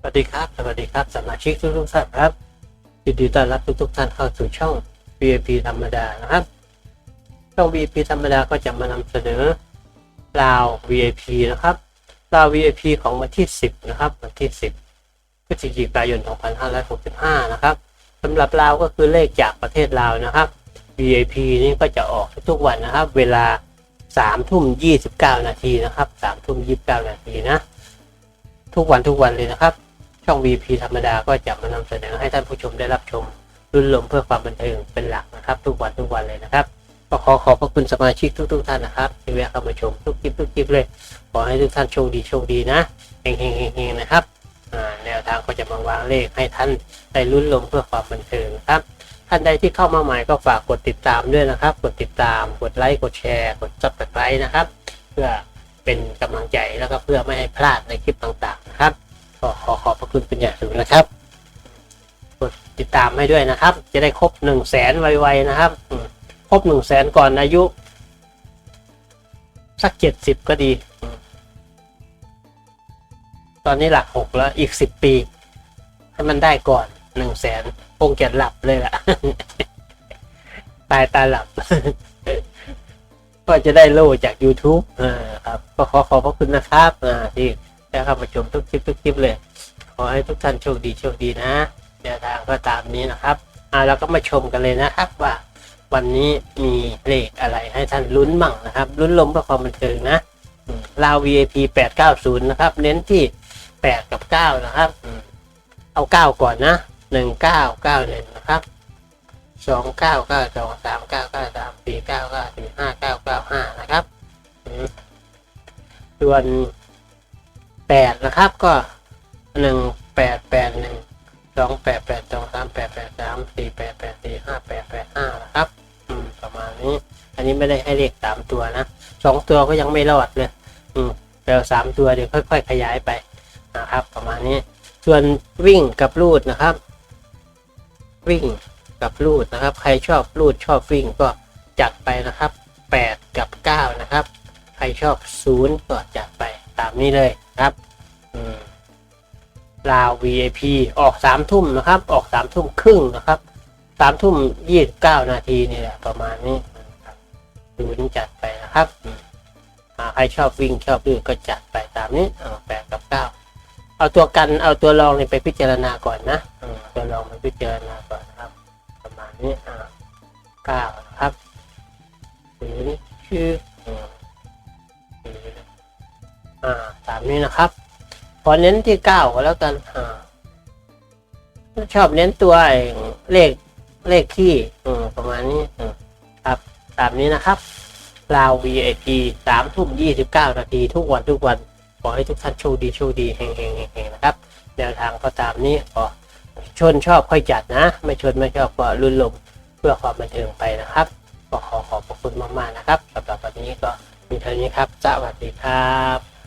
สวัสดีครับ สวัสดีครับ สมาชิกทุกทุกท่านครับยินดีต้อนรับทุกทุกท่านเข้าสู่ช่อง VIP ธรรมดานะครับ ช่อง VIP ธรรมดาก็จะมานำเสนอราว VIP นะครับราว VIP ของวันที่ 10 นะครับ วันที่ 10พฤศจิกายน 2565 นะครับสำหรับราวก็คือเลขจากประเทศลาวนะครับ VIP นี่ก็จะออกทุกๆวันนะครับ เวลา3ทุ่ม 29 นาทีนะครับ3ทุ่ม 29 นาทีนะ ทุกวันทุกวันเลยนะครับ ช่อง VP ธรรมดาก็จะมานำเสนอให้ท่านผู้ชมได้รับชมรุ่นลมเพื่อความบันเทิงเป็นหลักนะครับ ทุกวันทุกวันเลยนะครับก็ขอขอบพระคุณสมาชิกทุกๆท่านนะครับที่แวะเข้ามาชมทุกคลิปทุกคลิปเลย ขอให้ทุกท่านโชคดีโชคดีนะเฮงเฮงเฮงนะครับแนวทางก็จะมาวางเลขให้ท่านได้รุ่นลมเพื่อความบันเทิงนะครับท่านใดที่เข้ามาใหม่ก็ฝากกดติดตามด้วยนะครับ กดติดตามกดไลค์กดแชร์ กด subscribe นะครับ เพื่อเป็นกำลังใจแล้วก็เพื่อไม่ให้พลาดในคลิปต่างๆนะครับ ขอขอ บคุณเป็นอย่างสูงนะครับ กดติดตามให้ด้วยนะครับ จะได้ครบหนึ่งแสนไวๆนะครับ ครบหนึ่งแสนก่อนอายุ สักเจ็ดสิบก็ดี ตอนนี้หลักหกแล้วอีกสิบปี ให้มันได้ก่อนหนึ่งแสนคงจะหลับเลยล่ะ ตายตาหลับ ก็จะได้โล่จาก YouTube อ่าครับ ก็ขอขอบพระคุณนะครับ อ่าที่ได้เข้ามาชมทุกคลิปทุกคลิปเลย ขอให้ทุกท่านโชคดีโชคดีนะแนวทางก็ตามนี้นะครับอ่าเราก็มาชมกันเลยนะครับว่า วันนี้มีเลขอะไรให้ท่านลุ้นมั่งนะครับลุ้นลมเพื่อความบันเทิงนะอืมลาว VIP 890 นะครับ เน้นที่ 8 กับ 9 นะครับอืมเอา 9 ก่อนนะ 1991 นะครับ 2 9 9 2 3 9 9 3 4 9 9 4 5 9 9 5 นะครับส่วน 8 นะครับก็ หนึ่งแปดแปดหนึ่งสอืมส่วน8นะครับก็1 8 8 1 2 8 8 2 3 8 8 3 4 8 8 4 5 8 8 5นะครับ อืมประมาณนี้ อันนี้ไม่ได้ให้เลขสามตัวนะสองตัวก็ยังไม่รอดเลย อืมแปลสามตัวเดี๋ยวค่อย ๆ ขยายไปนะครับ ประมาณนี้ ส่วนวิ่งกับลูดนะครับ วิ่งกับลูดนะครับ ใครชอบลูดชอบวิ่งก็จัดไปนะครับแปดกับเก้านะครับ ใครชอบศูนย์ก็จัดไปตามนี้เลย ลาว VIP ออกสามทุ่มนะครับ ออกสามทุ่มครึ่งนะครับสามทุ่มยี่สิบเก้านาทีนี่แหละประมาณนี้ดูนี่จัดไปนะครับใครชอบวิ่งชอบวิ่งก็จัดไปตามนี้แปดกับเก้าเอาตัวกันเอาตัวรองนี่ไปพิจารณาก่อนนะอืมตัวรองไปพิจารณาก่อนนะครับ ประมาณนี้เก้านะครับศูนย์ชื่ออ่าตามนี้นะครับ อเน้นที่เก้าก็แล้วกันชอบเน้นตัวไอ้เลขเลขที่ประมาณนี้ครับตามนี้นะครับลาว VIP สามทุ่มยี่สิบเก้านาทีทุกวันทุกวัน ขอให้ทุกท่านโชคดีโชคดีเฮงเฮงเฮงเฮงนะครับ แนวทางก็ตามนี้ขอชนชอบค่อยจัดนะ ไม่ชนไม่ชอบก็รุ่นลมเพื่อความบันเทิงไปนะครับก็ขอขอบพระคุณมาก ๆ นะครับสำหรับวันนี้ก็มีเท่านี้ครับสวัสดีครับ